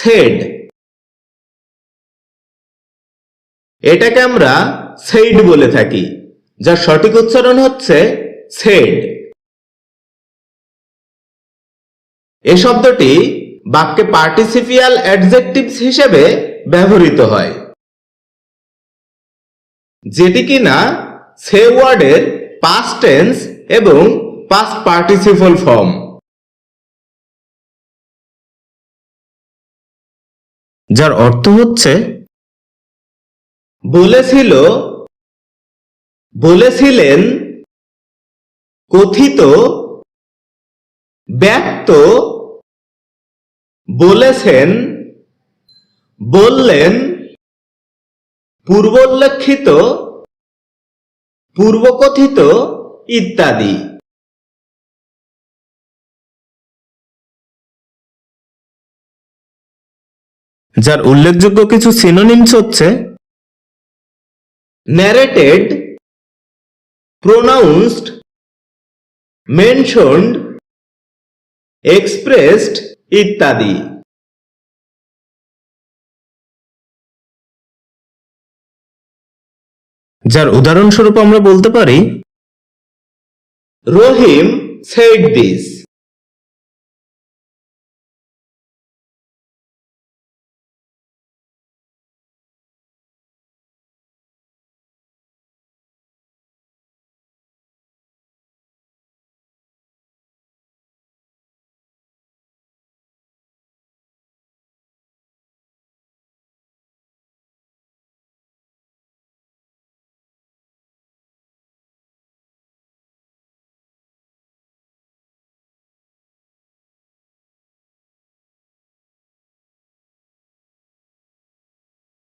Shed এটাকে আমরা said বলে থাকি, যার সঠিক উচ্চারণ হচ্ছে সেড এ শব্দটি বাক্যে পার্টিসিপিয়াল অ্যাডজেক্টিভস হিসেবে ব্যবহৃত হয়, যেটি কিনা সে ওয়ার্ডের পাস্ট টেন্স এবং পাস্ট পার্টিসিপল ফর্ম যার অর্থ হচ্ছে বলেছিল বলেছিলেন কথিত ব্যক্ত বলেছেন বললেন পূর্বোল্লেখিত পূর্বকথিত ইত্যাদি। যার উল্লেখযোগ্য কিছু সিনোনিমস হচ্ছে ন্যারেটেড প্রোনাউন্সড মেনশনড এক্সপ্রেসড ইত্যাদি। যার উদাহরণস্বরূপ আমরা বলতে পারি, রহিম said this